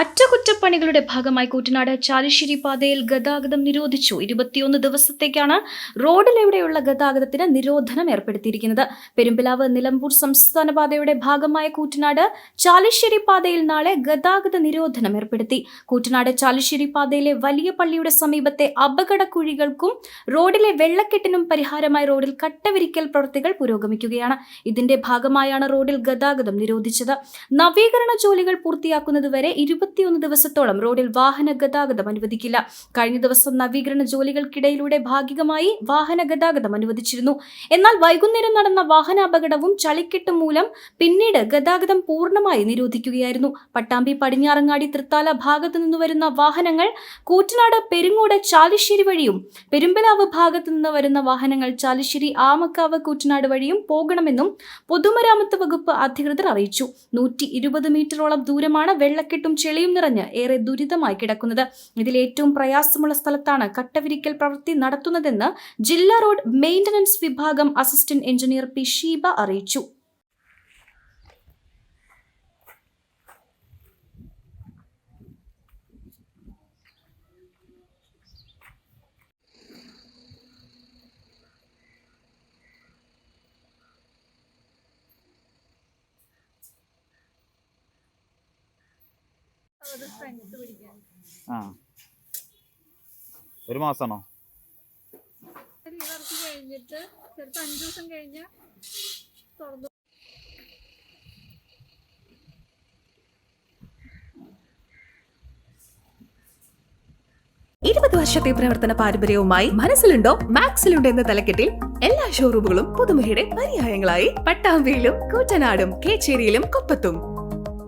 അറ്റകുറ്റപ്പണികളുടെ ഭാഗമായി കൂറ്റനാട് ചാലിശ്ശേരി പാതയിൽ ഗതാഗതം നിരോധിച്ചു. ഇരുപത്തിയൊന്ന് ദിവസത്തേക്കാണ് റോഡിലെവിടെയുള്ള ഗതാഗതത്തിന് നിരോധനം ഏർപ്പെടുത്തിയിരിക്കുന്നത്. പെരുമ്പിലാവ് നിലമ്പൂർ സംസ്ഥാന പാതയുടെ ഭാഗമായ കൂറ്റനാട് ചാലിശ്ശേരി പാതയിൽ നാളെ ഗതാഗത നിരോധനം ഏർപ്പെടുത്തി. കൂറ്റനാട് ചാലിശ്ശേരി പാതയിലെ വലിയ പള്ളിയുടെ സമീപത്തെ അപകടക്കുഴികൾക്കും റോഡിലെ വെള്ളക്കെട്ടിനും പരിഹാരമായി റോഡിൽ കട്ടവിരിക്കൽ പ്രവൃത്തികൾ പുരോഗമിക്കുകയാണ്. ഇതിന്റെ ഭാഗമായാണ് റോഡിൽ ഗതാഗതം നിരോധിച്ചത്. നവീകരണ ജോലികൾ പൂർത്തിയാക്കുന്നതുവരെ ഇരുപത്തിയൊന്ന് ദിവസത്തോളം റോഡിൽ വാഹന ഗതാഗതം അനുവദിക്കില്ല. കഴിഞ്ഞ ദിവസം നവീകരണ ജോലികൾക്കിടയിലൂടെ ഭാഗികമായി വാഹന ഗതാഗതം അനുവദിച്ചിരുന്നു. എന്നാൽ വൈകുന്നേരം നടന്ന വാഹന അപകടവും ചളിക്കെട്ടും മൂലം പിന്നീട് ഗതാഗതം പൂർണമായി നിരോധിക്കുകയായിരുന്നു. പട്ടാമ്പി പടിഞ്ഞാറങ്ങാടി തൃത്താല ഭാഗത്തു നിന്ന് വരുന്ന വാഹനങ്ങൾ കൂറ്റനാട് പെരുങ്ങോട് ചാലിശ്ശേരി വഴിയും പെരുമ്പലാവ് ഭാഗത്തു നിന്ന് വരുന്ന വാഹനങ്ങൾ ചാലിശ്ശേരി ആമക്കാവ് കൂറ്റനാട് വഴിയും പോകണമെന്നും പൊതുമരാമത്ത് വകുപ്പ് അധികൃതർ അറിയിച്ചു. നൂറ്റി ഇരുപത് മീറ്ററോളം ദൂരമാണ് വെള്ളക്കെട്ടും ചെളിയും നിറഞ്ഞ് ഏറെ ദുരിതമായി കിടക്കുന്നത്. ഇതിൽ ഏറ്റവും പ്രയാസമുള്ള സ്ഥലത്താണ് കട്ടവിരിക്കൽ പ്രവൃത്തി നടത്തുന്നതെന്ന് ജില്ലാ റോഡ് മെയിന്റനൻസ് വിഭാഗം അസിസ്റ്റന്റ് എഞ്ചിനീയർ പി ഷീബ അറിയിച്ചു. ആ. ഒരു മാസാണോ? കഴിഞ്ഞിട്ട് ചിലപ്പോൾ അഞ്ച് ദിവസം കഴിഞ്ഞ് തുറന്നു. ഇരുപത് വർഷത്തെ പ്രവർത്തന പാരമ്പര്യവുമായി മനസ്സിലുണ്ടോ? മാക്സിലുണ്ടോ എന്ന തലക്കെട്ടിൽ എല്ലാ ഷോറൂമുകളും പുതുമുഖയുടെ പര്യായങ്ങളായി. പട്ടാമ്പിയിലും കൂറ്റനാടും കേച്ചേരിയിലും കൊപ്പത്തും.